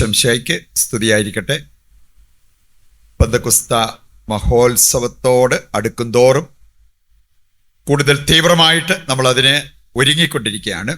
ഈശംശയ്ക്ക് സ്തുതിയായിരിക്കട്ടെ. പന്തകുസ്ത മഹോത്സവത്തോട് അടുക്കുംതോറും കൂടുതൽ തീവ്രമായിട്ട് നമ്മൾ അതിനെ ഒരുങ്ങിക്കൊണ്ടിരിക്കുകയാണ്.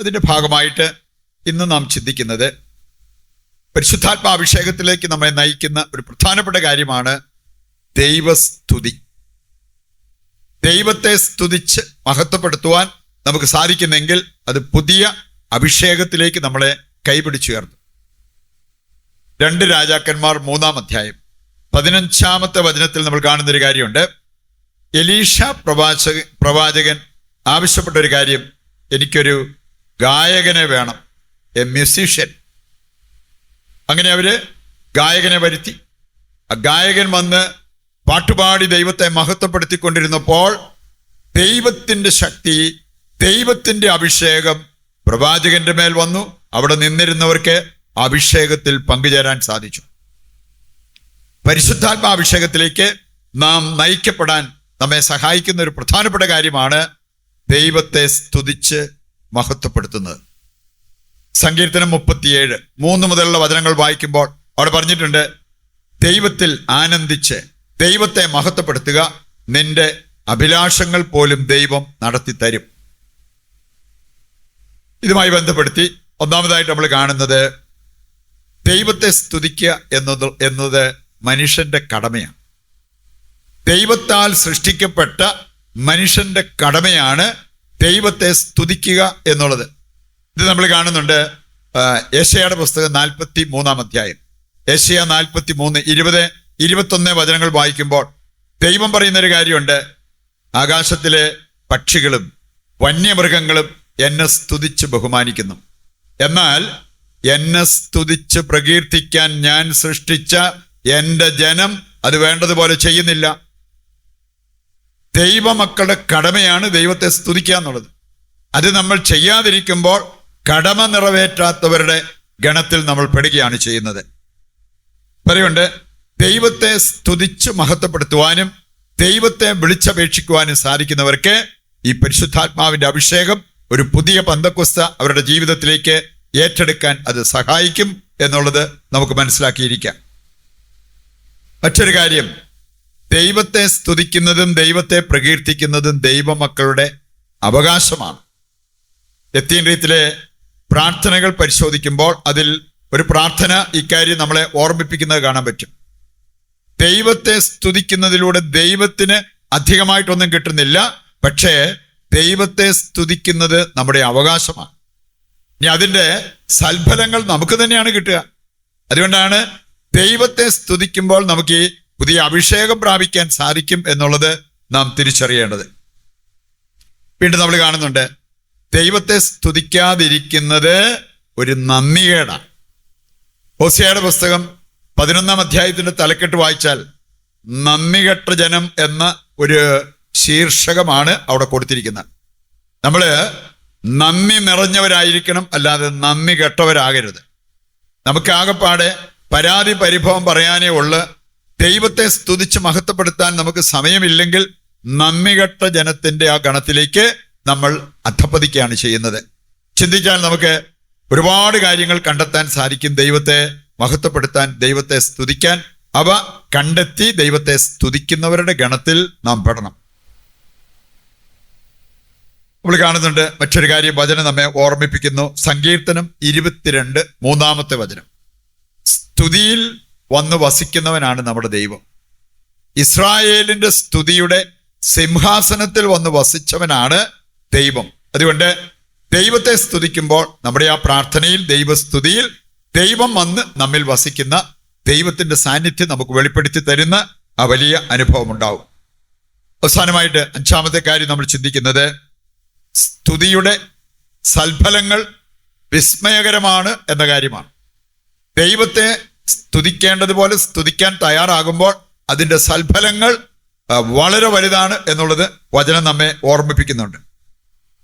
അതിന്റെ ഭാഗമായിട്ട് ഇന്ന് നാം ചിന്തിക്കുന്നത് പരിശുദ്ധാത്മാഭിഷേകത്തിലേക്ക് നമ്മെ നയിക്കുന്ന ഒരു പ്രധാനപ്പെട്ട കാര്യമാണ് ദൈവസ്തുതി. ദൈവത്തെ സ്തുതിച്ച് മഹത്വപ്പെടുത്തുവാൻ നമുക്ക് സാധിക്കുന്നെങ്കിൽ അത് പുതിയ അഭിഷേകത്തിലേക്ക് നമ്മളെ കൈപിടിച്ചുയർത്തും. രണ്ട് രാജാക്കന്മാർ മൂന്നാം അധ്യായം. പതിനഞ്ചാമത്തെ വചനത്തിൽ നമ്മൾ കാണുന്ന ഒരു കാര്യമുണ്ട്. എലീഷ പ്രവാചക പ്രവാചകൻ ആവശ്യപ്പെട്ട ഒരു കാര്യം എനിക്കൊരു ഗായകനെ വേണം എ മ്യൂസീഷ്യൻ. അങ്ങനെ അവർ ഗായകനെ വരുത്തി. ആ ഗായകൻ വന്ന് പാട്ടുപാടി ദൈവത്തെ മഹത്വപ്പെടുത്തിക്കൊണ്ടിരുന്നപ്പോൾ ദൈവത്തിന്റെ ശക്തി ദൈവത്തിന്റെ അഭിഷേകം പ്രവാചകന്റെ മേൽ വന്നു. അവിടെ നിന്നിരുന്നവർക്ക് അഭിഷേകത്തിൽ പങ്കുചേരാൻ സാധിച്ചു. പരിശുദ്ധാത്മാഭിഷേകത്തിലേക്ക് നാം നയിക്കപ്പെടാൻ നമ്മെ സഹായിക്കുന്ന ഒരു പ്രധാനപ്പെട്ട കാര്യമാണ് ദൈവത്തെ സ്തുതിച്ച് മഹത്വപ്പെടുത്തുന്നത്. സങ്കീർത്തനം മുപ്പത്തിയേഴ് മൂന്ന് മുതലുള്ള വചനങ്ങൾ വായിക്കുമ്പോൾ അവിടെ പറഞ്ഞിട്ടുണ്ട് ദൈവത്തിൽ ആനന്ദിച്ച് ദൈവത്തെ മഹത്വപ്പെടുത്തുക നിന്റെ അഭിലാഷങ്ങൾ പോലും ദൈവം നടത്തി തരും ഇതുമായി ബന്ധപ്പെടുത്തി ഒന്നാമതായിട്ട് നമ്മൾ കാണുന്നത് ദൈവത്തെ സ്തുതിക്കുക എന്നത് എന്നത് മനുഷ്യന്റെ കടമയാണ്. ദൈവത്താൽ സൃഷ്ടിക്കപ്പെട്ട മനുഷ്യന്റെ കടമയാണ് ദൈവത്തെ സ്തുതിക്കുക എന്നുള്ളത്. ഇത് നമ്മൾ കാണുന്നുണ്ട് ആ, പുസ്തകം നാൽപ്പത്തി മൂന്നാം അധ്യായം. ഏഷ്യ നാൽപ്പത്തി മൂന്ന് ഇരുപത് ഇരുപത്തൊന്ന് വചനങ്ങൾ വായിക്കുമ്പോൾ ദൈവം പറയുന്നൊരു കാര്യമുണ്ട്. ആകാശത്തിലെ പക്ഷികളും വന്യമൃഗങ്ങളും എന്നെ സ്തുതിച്ച് ബഹുമാനിക്കുന്നു. എന്നാൽ എന്നെ സ്തുതിച്ച് പ്രകീർത്തിക്കാൻ ഞാൻ സൃഷ്ടിച്ച എന്റെ ജനം അത് വേണ്ടതുപോലെ ചെയ്യുന്നില്ല. ദൈവമക്കളുടെ കടമയാണ് ദൈവത്തെ സ്തുതിക്കുക എന്നുള്ളത്. അത് നമ്മൾ ചെയ്യാതിരിക്കുമ്പോൾ കടമ നിറവേറ്റാത്തവരുടെ ഗണത്തിൽ നമ്മൾ പെടുകയാണ് ചെയ്യുന്നത്. പറയുണ്ട് ദൈവത്തെ സ്തുതിച്ച് മഹത്വപ്പെടുത്തുവാനും ദൈവത്തെ വിളിച്ചപേക്ഷിക്കുവാനും സാധിക്കുന്നവർക്ക് ഈ പരിശുദ്ധാത്മാവിന്റെ അഭിഷേകം ഒരു പുതിയ പന്തക്കുസ്ത അവരുടെ ജീവിതത്തിലേക്ക് ഏറ്റെടുക്കാൻ അത് സഹായിക്കും എന്നുള്ളത് നമുക്ക് മനസ്സിലാക്കിയിരിക്കാം. മറ്റൊരു കാര്യം ദൈവത്തെ സ്തുതിക്കുന്നതും ദൈവത്തെ പ്രകീർത്തിക്കുന്നതും ദൈവമക്കളുടെ അവകാശമാണ്. എത്തീന്ദ്രിയത്തിലെ പ്രാർത്ഥനകൾ പരിശോധിക്കുമ്പോൾ അതിൽ ഒരു പ്രാർത്ഥന ഇക്കാര്യം നമ്മളെ ഓർമ്മിപ്പിക്കുന്നത് കാണാൻ പറ്റും. ദൈവത്തെ സ്തുതിക്കുന്നതിലൂടെ ദൈവത്തിന് അധികമായിട്ടൊന്നും കിട്ടുന്നില്ല പക്ഷേ ദൈവത്തെ സ്തുതിക്കുന്നത് നമ്മുടെ അവകാശമാണ്. ഇനി അതിന്റെ സൽഫലങ്ങൾ നമുക്ക് തന്നെയാണ് കിട്ടുക. അതുകൊണ്ടാണ് ദൈവത്തെ സ്തുതിക്കുമ്പോൾ നമുക്ക് ഈ പുതിയ അഭിഷേകം പ്രാപിക്കാൻ സാധിക്കും എന്നുള്ളത് നാം തിരിച്ചറിയേണ്ടത്. വീണ്ടും നമ്മൾ കാണുന്നുണ്ട് ദൈവത്തെ സ്തുതിക്കാതിരിക്കുന്നത് ഒരു നന്ദികേടാണ്. ഓസിയയുടെ പുസ്തകം പതിനൊന്നാം അധ്യായത്തിന്റെ തലക്കെട്ട് വായിച്ചാൽ നന്ദികെട്ട ജനം എന്ന ഒരു ശീർഷകമാണ് അവിടെ കൊടുത്തിരിക്കുന്നത്. നമ്മൾ നന്ദി നിറഞ്ഞവരായിരിക്കണം അല്ലാതെ നന്ദി കെട്ടവരാകരുത്. നമുക്ക് ആകെപ്പാടെ പരാതി പരിഭവം പറയാനേ ഉള്ളു. ദൈവത്തെ സ്തുതിച്ച് മഹത്വപ്പെടുത്താൻ നമുക്ക് സമയമില്ലെങ്കിൽ നന്ദികെട്ട ജനത്തിന്റെ ആ ഗണത്തിലേക്ക് നമ്മൾ അധപ്പതിക്കുകയാണ് ചെയ്യുന്നത്. ചിന്തിച്ചാൽ നമുക്ക് ഒരുപാട് കാര്യങ്ങൾ കണ്ടെത്താൻ സാധിക്കും ദൈവത്തെ മഹത്വപ്പെടുത്താൻ ദൈവത്തെ സ്തുതിക്കാൻ. അവ കണ്ടെത്തി ദൈവത്തെ സ്തുതിക്കുന്നവരുടെ ഗണത്തിൽ നാം പെടണം. നമ്മൾ കാണുന്നുണ്ട് മറ്റൊരു കാര്യം വചനം നമ്മെ ഓർമ്മിപ്പിക്കുന്നു. സങ്കീർത്തനം ഇരുപത്തിരണ്ട് മൂന്നാമത്തെ വചനം. സ്തുതിയിൽ വന്ന് വസിക്കുന്നവനാണ് നമ്മുടെ ദൈവം. ഇസ്രായേലിന്റെ സ്തുതിയുടെ സിംഹാസനത്തിൽ വന്ന് വസിച്ചവനാണ് ദൈവം. അതുകൊണ്ട് ദൈവത്തെ സ്തുതിക്കുമ്പോൾ നമ്മുടെ ആ പ്രാർത്ഥനയിൽ ദൈവസ്തുതിയിൽ ദൈവം വന്ന് നമ്മിൽ വസിക്കുന്ന ദൈവത്തിന്റെ സാന്നിധ്യം നമുക്ക് വെളിപ്പെടുത്തി തരുന്ന ആ വലിയ അനുഭവം ഉണ്ടാവും. അവസാനമായിട്ട് അഞ്ചാമത്തെ കാര്യം നമ്മൾ ചിന്തിക്കുന്നത് സ്തുതിയുടെ സൽഫലങ്ങൾ വിസ്മയകരമാണ് എന്ന കാര്യമാണ്. ദൈവത്തെ സ്തുതിക്കേണ്ടതുപോലെ സ്തുതിക്കാൻ തയ്യാറാകുമ്പോൾ അതിന്റെ സൽഫലങ്ങൾ വളരെ വലുതാണ് എന്നുള്ളത് വചനം നമ്മെ ഓർമ്മിപ്പിക്കുന്നുണ്ട്.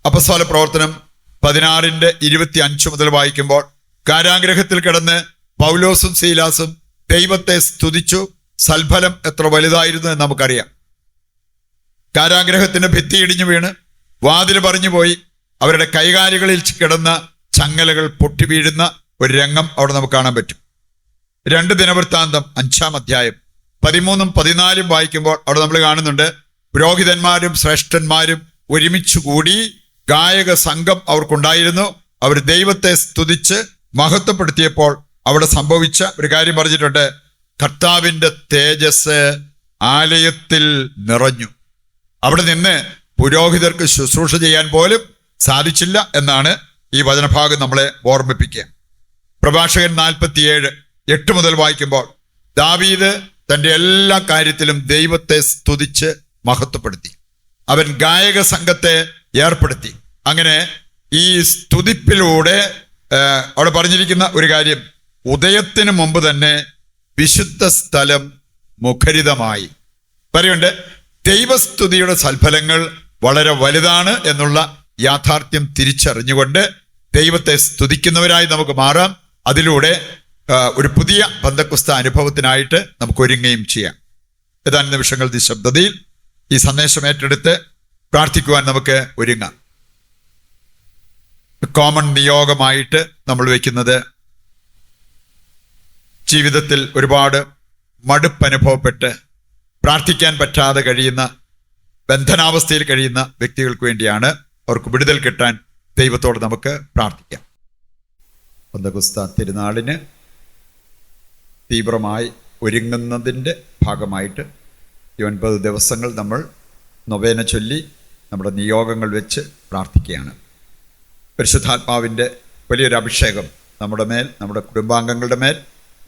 അപ്പസ്വല പ്രവർത്തനം പതിനാറിന്റെ ഇരുപത്തി അഞ്ച് മുതൽ വായിക്കുമ്പോൾ കാരാഗ്രഹത്തിൽ കിടന്ന് പൗലോസും ശീലാസും ദൈവത്തെ സ്തുതിച്ചു സൽഫലം എത്ര വലുതായിരുന്നു എന്ന് നമുക്കറിയാം. കാരാഗ്രഹത്തിന്റെ ഭിത്തി ഇടിഞ്ഞു വീണ് വാതിൽ പറഞ്ഞു പോയി. അവരുടെ കൈകാലുകളിൽ കിടന്ന ചങ്ങലകൾ പൊട്ടി വീഴുന്ന ഒരു രംഗം അവിടെ നമുക്ക് കാണാൻ പറ്റും. രണ്ട് ദിനവൃത്താന്തം അഞ്ചാം അധ്യായം. പതിമൂന്നും പതിനാലും വായിക്കുമ്പോൾ അവിടെ നമ്മൾ കാണുന്നുണ്ട് പുരോഹിതന്മാരും ശ്രേഷ്ഠന്മാരും ഒരുമിച്ച് കൂടി ഗായക സംഘം അവർക്കുണ്ടായിരുന്നു. അവർ ദൈവത്തെ സ്തുതിച്ച് മഹത്വപ്പെടുത്തിയപ്പോൾ അവിടെ സംഭവിച്ച ഒരു കാര്യം പറഞ്ഞിട്ടുണ്ട്. കർത്താവിന്റെ തേജസ് ആലയത്തിൽ നിറഞ്ഞു. അവിടെ നിന്ന് പുരോഹിതർക്ക് ശുശ്രൂഷ ചെയ്യാൻ പോലും സാധിച്ചില്ല എന്നാണ് ഈ വചനഭാഗം നമ്മളെ ഓർമ്മിപ്പിക്കുക. പ്രഭാഷകൻ നാൽപ്പത്തിയേഴ് എട്ട് മുതൽ വായിക്കുമ്പോൾ ദാവീദ് തന്റെ എല്ലാ കാര്യത്തിലും ദൈവത്തെ സ്തുതിച്ച് മഹത്വപ്പെടുത്തി. അവൻ ഗായക സംഘത്തെ ഏർപ്പെടുത്തി. അങ്ങനെ ഈ സ്തുതിപ്പിലൂടെ അവിടെ പറഞ്ഞിരിക്കുന്ന ഒരു കാര്യം ഉദയത്തിന് മുമ്പ് തന്നെ വിശുദ്ധ സ്ഥലം മുഖരിതമായി. പറയുണ്ട് ദൈവസ്തുതിയുടെ സൽഫലങ്ങൾ വളരെ വലുതാണ് എന്നുള്ള യാഥാർത്ഥ്യം തിരിച്ചറിഞ്ഞുകൊണ്ട് ദൈവത്തെ സ്തുതിക്കുന്നവരായി നമുക്ക് മാറാം. അതിലൂടെ ഒരു പുതിയ ബന്ധക്കുസ്ത അനുഭവത്തിനായിട്ട് നമുക്ക് ഒരുങ്ങുകയും ചെയ്യാം. ഏതാനും നിമിഷങ്ങൾ നിശബ്ദതയിൽ ഈ സന്ദേശം ഏറ്റെടുത്ത് പ്രാർത്ഥിക്കുവാൻ നമുക്ക് ഒരുങ്ങാം. കോമൺ നിയോഗമായിട്ട് നമ്മൾ വയ്ക്കുന്നത് ജീവിതത്തിൽ ഒരുപാട് മടുപ്പ് അനുഭവപ്പെട്ട് പ്രാർത്ഥിക്കാൻ പറ്റാതെ കഴിയുന്ന ബന്ധനാവസ്ഥയിൽ കഴിയുന്ന വ്യക്തികൾക്ക് വേണ്ടിയാണ് അവർക്ക് വിടുതൽ കിട്ടാൻ ദൈവത്തോട് നമുക്ക് പ്രാർത്ഥിക്കാം. പന്തകുസ്ത തിരുനാളിന് തീവ്രമായി ഒരുങ്ങുന്നതിന്റെ ഭാഗമായിട്ട് ഈ ഒൻപത് ദിവസങ്ങൾ നമ്മൾ നൊവേന ചൊല്ലി നമ്മുടെ നിയോഗങ്ങൾ വെച്ച് പ്രാർത്ഥിക്കുകയാണ്. പരിശുദ്ധാത്മാവിന്റെ വലിയൊരു അഭിഷേകം നമ്മുടെ മേൽ നമ്മുടെ കുടുംബാംഗങ്ങളുടെ മേൽ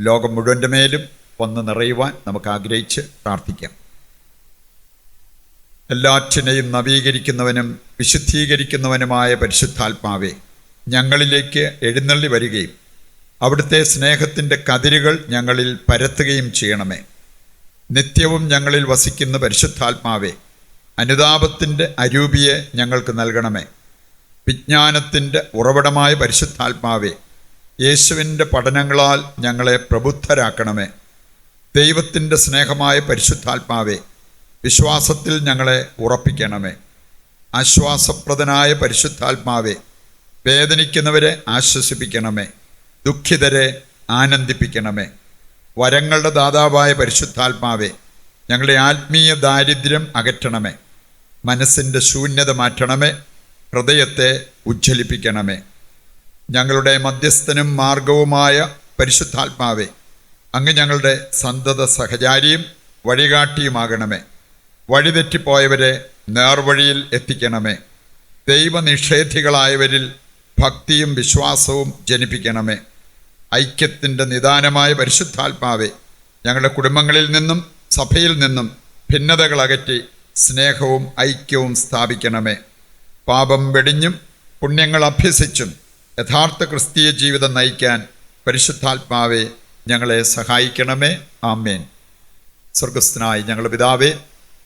ലോകം മുഴുവന്റെ മേലും വന്ന് നിറയുവാൻ നമുക്ക് ആഗ്രഹിച്ച് പ്രാർത്ഥിക്കാം. എല്ലാറ്റിനെയും നവീകരിക്കുന്നവനും വിശുദ്ധീകരിക്കുന്നവനുമായ പരിശുദ്ധാത്മാവെ ഞങ്ങളിലേക്ക് എഴുന്നള്ളി വരികയും അവിടുത്തെ സ്നേഹത്തിന്റെ കതിരുകൾ ഞങ്ങളിൽ പരത്തുകയും ചെയ്യണമേ. നിത്യവും ഞങ്ങളിൽ വസിക്കുന്ന പരിശുദ്ധാത്മാവെ അനുതാപത്തിന്റെ അരൂപിയെ ഞങ്ങൾക്ക് നൽകണമേ. വിജ്ഞാനത്തിന്റെ ഉറവിടമായ പരിശുദ്ധാത്മാവെ യേശുവിന്റെ പഠനങ്ങളാൽ ഞങ്ങളെ പ്രബുദ്ധരാക്കണമേ. ദൈവത്തിന്റെ സ്നേഹമായ പരിശുദ്ധാത്മാവെ വിശ്വാസത്തിൽ ഞങ്ങളെ ഉറപ്പിക്കണമേ. ആശ്വാസപ്രദനായ പരിശുദ്ധാത്മാവെ വേദനിക്കുന്നവരെ ആശ്വസിപ്പിക്കണമേ. ദുഃഖിതരെ ആനന്ദിപ്പിക്കണമേ. വരങ്ങളുടെ ദാതാവായ പരിശുദ്ധാത്മാവെ ഞങ്ങളുടെ ആത്മീയ ദാരിദ്ര്യം അകറ്റണമേ. മനസ്സിന്റെ ശൂന്യത മാറ്റണമേ. ഹൃദയത്തെ ഉജ്ജ്വലിപ്പിക്കണമേ. ഞങ്ങളുടെ മധ്യസ്ഥനും മാർഗവുമായ പരിശുദ്ധാത്മാവെ അങ്ങ് ഞങ്ങളുടെ സന്തത സഹചാരിയും വഴികാട്ടിയുമാകണമേ. വഴിതെറ്റിപ്പോയവരെ നേർവഴിയിൽ എത്തിക്കണമേ. ദൈവനിഷേധികളായവരിൽ ഭക്തിയും വിശ്വാസവും ജനിപ്പിക്കണമേ. ഐക്യത്തിന്റെ നിദാനമായ പരിശുദ്ധാത്മാവെ ഞങ്ങളുടെ കുടുംബങ്ങളിൽ നിന്നും സഭയിൽ നിന്നും ഭിന്നതകൾ അകറ്റി സ്നേഹവും ഐക്യവും സ്ഥാപിക്കണമേ. പാപം വെടിഞ്ഞും പുണ്യങ്ങൾ അഭ്യസിച്ചും യഥാർത്ഥ ക്രിസ്തീയ ജീവിതം നയിക്കാൻ പരിശുദ്ധാത്മാവെ ഞങ്ങളെ സഹായിക്കണമേ. ആമേൻ. സ്വർഗസ്ഥനായി ഞങ്ങളുടെ പിതാവേ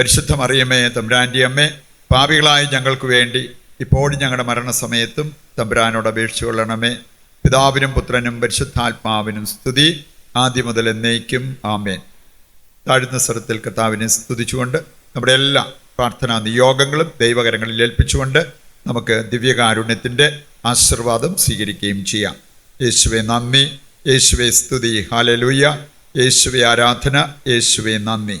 പരിശുദ്ധ മറിയമേ തമ്പുരാന്റെ അമ്മേ പാപികളായ ഞങ്ങൾക്ക് വേണ്ടി ഇപ്പോഴും ഞങ്ങളുടെ മരണസമയത്തും തമ്പുരാനോട് അപേക്ഷിച്ചു കൊള്ളണമേ. പിതാവിനും പുത്രനും പരിശുദ്ധാത്മാവിനും സ്തുതി. ആദ്യം മുതൽ എന്നേക്കും ആമേൻ. താഴ്ന്ന സ്വരത്തിൽ കർത്താവിനെ സ്തുതിച്ചുകൊണ്ട് നമ്മുടെ എല്ലാ പ്രാർത്ഥനാ നിയോഗങ്ങളും ദൈവകരങ്ങളിൽ ഏൽപ്പിച്ചുകൊണ്ട് നമുക്ക് ദിവ്യകാരുണ്യത്തിന്റെ ആശീർവാദം സ്വീകരിക്കുകയും ചെയ്യാം. യേശുവെ നന്ദി. യേശുവെ സ്തുതി. ഹാലലൂയ യേശുവെ ആരാധന. യേശുവെ നന്ദി.